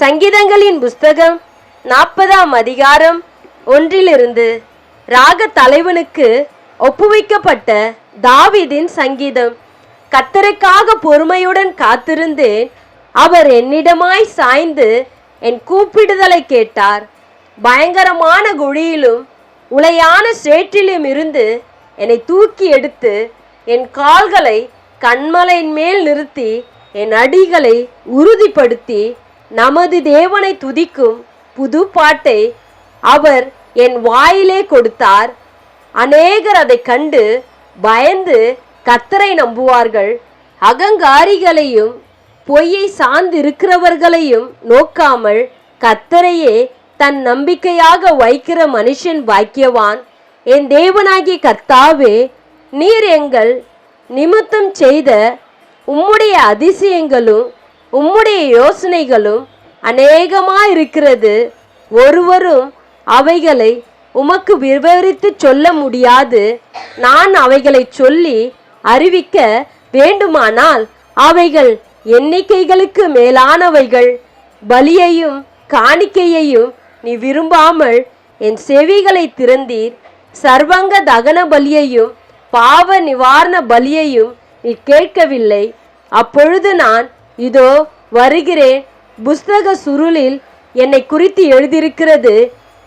சங்கீதங்களின் புஸ்தகம் நாற்பதாம் அதிகாரம் ஒன்றிலிருந்து ராக தலைவனுக்கு ஒப்புவிக்கப்பட்ட தாவீதின் சங்கீதம். கத்தருக்காக பொறுமையுடன் காத்திருந்தேன். அவர் என்னிடமாய் சாய்ந்து என் கூப்பிடுதலை கேட்டார். பயங்கரமான குழியிலும் உலையான சேற்றிலும் இருந்து என்னை தூக்கி எடுத்து என் கால்களை கண்மலையின் மேல் நிறுத்தி என் அடிகளை உறுதிப்படுத்தி நமது தேவனை துதிக்கும் புது பாட்டை அவர் என் வாயிலே கொடுத்தார். அநேகர் அதை கண்டு பயந்து கத்தரை நம்புவார்கள். அகங்காரிகளையும் பொய்யை சார்ந்திருக்கிறவர்களையும் நோக்காமல் கத்தரையே தன் நம்பிக்கையாக வைக்கிற மனுஷன் பாக்கியவான். என் தேவனாகிய கர்த்தாவே நீர் எங்கள் நிமித்தம் செய்த உம்முடைய அதிசயங்களும் உம்முடைய யோசனைகளும் அநேகமாயிருக்கிறது. ஒருவரும் அவைகளை உமக்கு விவரித்து சொல்ல முடியாது. நான் அவைகளை சொல்லி அறிவிக்க வேண்டுமானால் அவைகள் எண்ணிக்கைகளுக்கு மேலானவைகள். பலியையும் காணிக்கையையும் நீ விரும்பாமல் என் செவிகளை திறந்தீர். சர்வங்க தகன பலியையும் பாவ நிவாரண பலியையும் நீ கேட்கவில்லை. அப்பொழுது நான் இதோ வருகிறேன் புஸ்தக சுருளில் என்னை குறித்து எழுதியிருக்கிறது.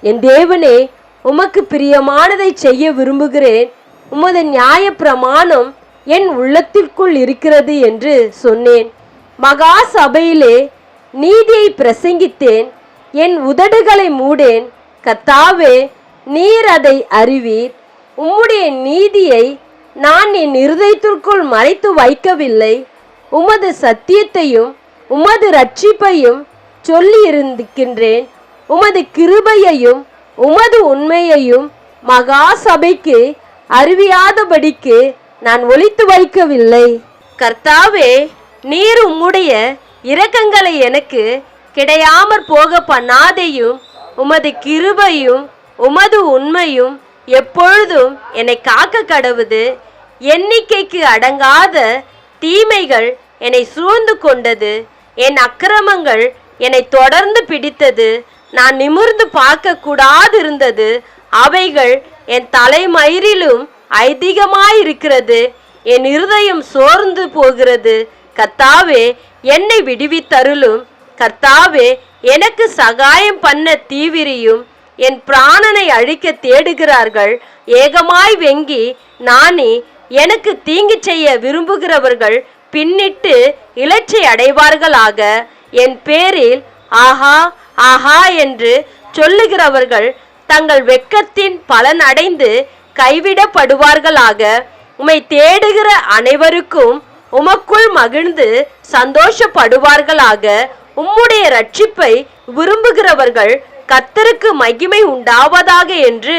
என் தேவனே உமக்கு பிரியமானதை செய்ய விரும்புகிறேன். உமது நியாய பிரமாணம் என் உள்ளத்திற்குள் இருக்கிறது என்று சொன்னேன். மகா சபையிலே நீதியை பிரசங்கித்தேன். என் உதடுகளை மூடேன். கத்தாவே நீர் அதை அறிவீர். உம்முடைய நீதியை நான் என் இருதயத்திற்குள் மறைத்து வைக்கவில்லை. உமது சத்தியத்தையும் உமது ரட்சிப்பையும் சொல்லி இருக்கின்றேன் உமது கிருபையையும் உமது உண்மையையும் மகா சபைக்கு அறிவியாதபடிக்கு நான் ஒழித்து வைக்கவில்லை. கர்த்தாவே நீர் உம்முடைய இரக்கங்களை எனக்கு கிடையாமற் போக பண்ணாதையும் உமது கிருபையும் உமது உண்மையும் எப்பொழுதும் என்னை காக்க கடவுது. எண்ணிக்கைக்கு அடங்காத தீமைகள் என்னை சூழ்ந்து கொண்டது என் அக்கிரமங்கள் என்னை தொடர்ந்து பிடித்தது நான் நிமிர்ந்து பார்க்க கூடாதிருந்தது அவைகள் என் தலைமயிரிலும் ஐதீகமாயிருக்கிறது என் இருதயம் சோர்ந்து போகிறது. கர்த்தாவே என்னை விடுவித்தருளும். கர்த்தாவே எனக்கு சகாயம் பண்ண தீவிரியும் என் பிராணனை அழிக்க தேடுகிறார்கள். ஏகமாய் வெங்கி நானே எனக்கு தீங்கு செய்ய விரும்புகிறவர்கள் பின்னிட்டு இலச்சை அடைவார்களாக. என் பேரில் ஆஹா ஆஹா என்று சொல்லுகிறவர்கள் தங்கள் வெட்கத்தின் பலன் அடைந்து கைவிடப்படுவார்களாக. உம்மை தேடுகிற அனைவருக்கும் உமக்குள் மகிழ்ந்து சந்தோஷப்படுவார்களாக. உம்முடைய ரட்சிப்பை விரும்புகிறவர்கள் கத்தருக்கு மகிமை உண்டாவதாக என்று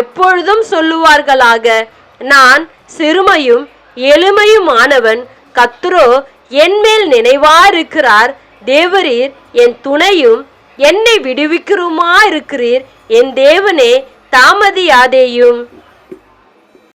எப்பொழுதும் சொல்லுவார்களாக. நான் சிறுமையும் எளிமையுமானவன் கத்தரோ என்மேல் நினைவாயிருக்கிறார். தேவரீர் என் துணையும் என்னை விடுவிக்கிறோமா இருக்கிறீர் என் தேவனே தாமதியாதேயும்.